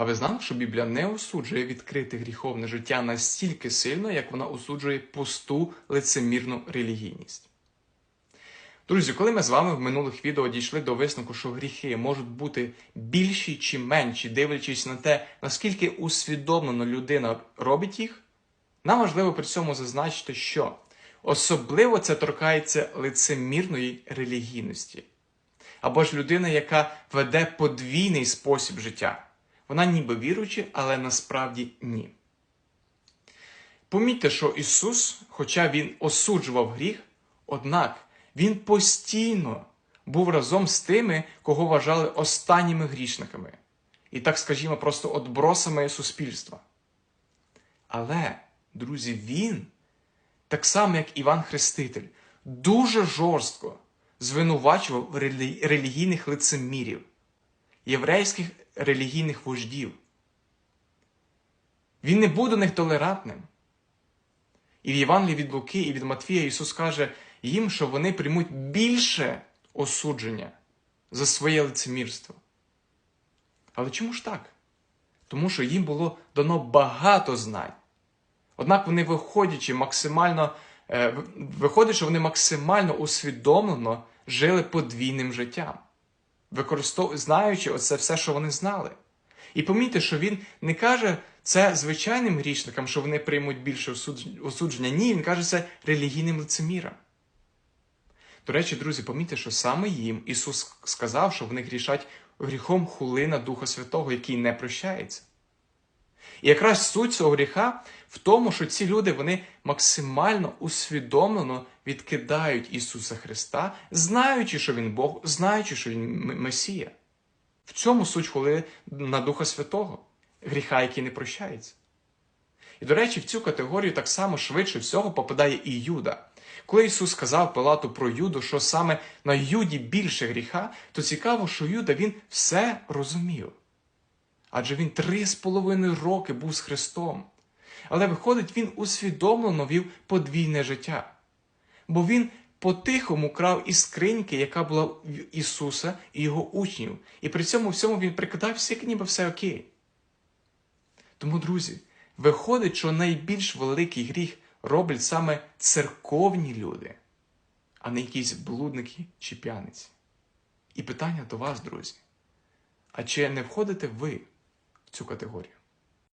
А ви знали, що Біблія не осуджує відкрите гріховне життя настільки сильно, як вона осуджує пусту лицемірну релігійність? Друзі, коли ми з вами в минулих відео дійшли до висновку, що гріхи можуть бути більші чи менші, дивлячись на те, наскільки усвідомлено людина робить їх, нам важливо при цьому зазначити, що особливо це торкається лицемірної релігійності. Або ж людина, яка веде подвійний спосіб життя. Вона ніби віруюча, але насправді ні. Помітьте, що Ісус, хоча Він осуджував гріх, однак Він постійно був разом з тими, кого вважали останніми грішниками, і так скажімо, просто отбросами суспільства. Але, друзі, Він, так само як Іван Хреститель, дуже жорстко звинувачував релігійних лицемірів, єврейських релігійних вождів. Він не був до них толерантним. І в Євангелії від Луки і від Матфія Ісус каже їм, що вони приймуть більше осудження за своє лицемірство. Але чому ж так? Тому що їм було дано багато знань. Однак вони, виходячи максимально, е, виходить, що вони максимально усвідомлено жили подвійним життям, використов... знаючи оце все, що вони знали. І помітьте, що він не каже це звичайним грішникам, що вони приймуть більше осудження. Ні, він каже це релігійним лицемірам. До речі, друзі, помітьте, що саме їм Ісус сказав, що вони грішать гріхом хулина Духа Святого, який не прощається. І якраз суть цього гріха в тому, що ці люди вони максимально усвідомлено відкидають Ісуса Христа, знаючи, що Він Бог, знаючи, що Він Месія. В цьому суть хули на Духа Святого, гріха, який не прощається. І, до речі, в цю категорію так само швидше всього попадає і Юда. Коли Ісус сказав Пилату про Юду, що саме на Юді більше гріха, то цікаво, що Юда він все розумів. Адже він три з половиною роки був з Христом. Але виходить, він усвідомлено вів подвійне життя. Бо він по-тихому крав із скриньки, яка була в Ісуса і його учнів. І при цьому всьому він прикидався, як ніби все окей. Тому, друзі, виходить, що найбільш великий гріх роблять саме церковні люди, а не якісь блудники чи п'яниці. І питання до вас, друзі. А чи не входите ви в цю категорію?